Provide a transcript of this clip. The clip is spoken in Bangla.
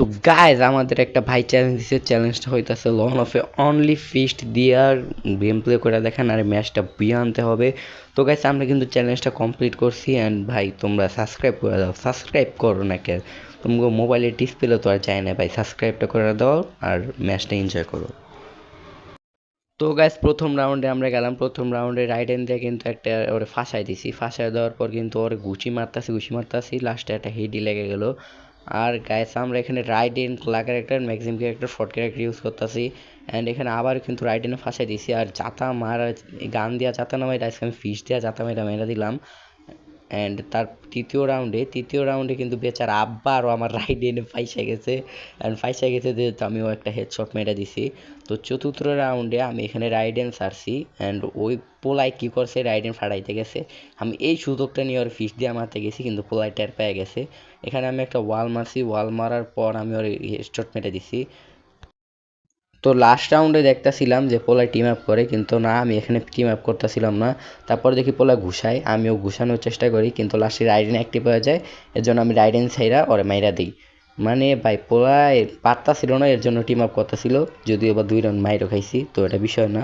তো গাইজ আমাদের একটা ভাই চ্যালেঞ্জ দিছে চ্যালেঞ্জটা হইতাছে লন অফ অনলি ফিস্ট দিয়ে আর গেম প্লে করে দেখেন, আর ম্যাচটা বিয়ে আনতে হবে। তো গাইজ আমরা কিন্তু চ্যালেঞ্জটা কমপ্লিট করছি অ্যান্ড ভাই, তোমরা সাবস্ক্রাইব করে দাও। সাবস্ক্রাইব করো না কে তোমরা মোবাইলের ডিসপ্লে তো আর চাই না ভাই সাবস্ক্রাইবটা করে দাও আর ম্যাচটা এনজয় করো। তো গাইজ প্রথম রাউন্ডে আমরা গেলাম। প্রথম রাউন্ডে রাইট হ্যান্ড দিয়ে কিন্তু একটা ওরে ফাঁসাই দিছি। ফাঁসাই দেওয়ার পর কিন্তু ওর গুচি মারতাছি গুচি মারতাছি। লাস্টে একটা হেডি লেগে গেল। আর গাইস আমরা এখানে রাইট ইন ক্লা character maxim character short character use করতেছি। অ্যান্ড এখানে আবার কিন্তু রাইট ইনে ফাঁসাই দিছি আর যাতা মারা গান দিয়া যাতা নামাই রাইস আমি ফিস দিয়া যাতা মাইরা মেরা দিলাম। অ্যান্ড তার তৃতীয় রাউন্ডে তৃতীয় রাউন্ডে কিন্তু বেচার আব্বা আরও আমার রাইট এনে ফাইসা গেছে। অ্যান্ড ফাইসা গেছে যেহেতু আমিও একটা হেডশট মেরে দিছি। তো চতুর্থ রাউন্ডে আমি এখানে রাইডেন সারছি অ্যান্ড ওই পোলাই কী করছে রাইডেন ফাড়াইতে গেছে। আমি এই সুযোগটা নিয়ে ওর ফিস দিয়ে মারতে গেছি, কিন্তু পোলাই টের পেয়ে গেছে। এখানে আমি একটা ওয়াল মারছি। ওয়াল মারার পর আমি ওর হেডশট মেরে দিছি। তো লাস্ট রাউন্ডে দেখতেছিলাম যে পোলায় টিম আপ করে, কিন্তু না, আমি এখানে টিম আপ করতেছিলাম না। তারপর দেখি পোলা ঘুষাই আমিও ঘুষানোর চেষ্টা করি, কিন্তু লাস্টে রাইডেন অ্যাক্টিভ হয়ে যায়, এর জন্য আমি রাইডেন সাইরা ওরে মাইরা দিই। মানে ভাই, পোলায় পাত্তা ছিল না, এর জন্য টিম আপ করতেছিল, যদিও বা দুই রাউন্ড মাইরও খাইছি, তো এটা বিষয় না।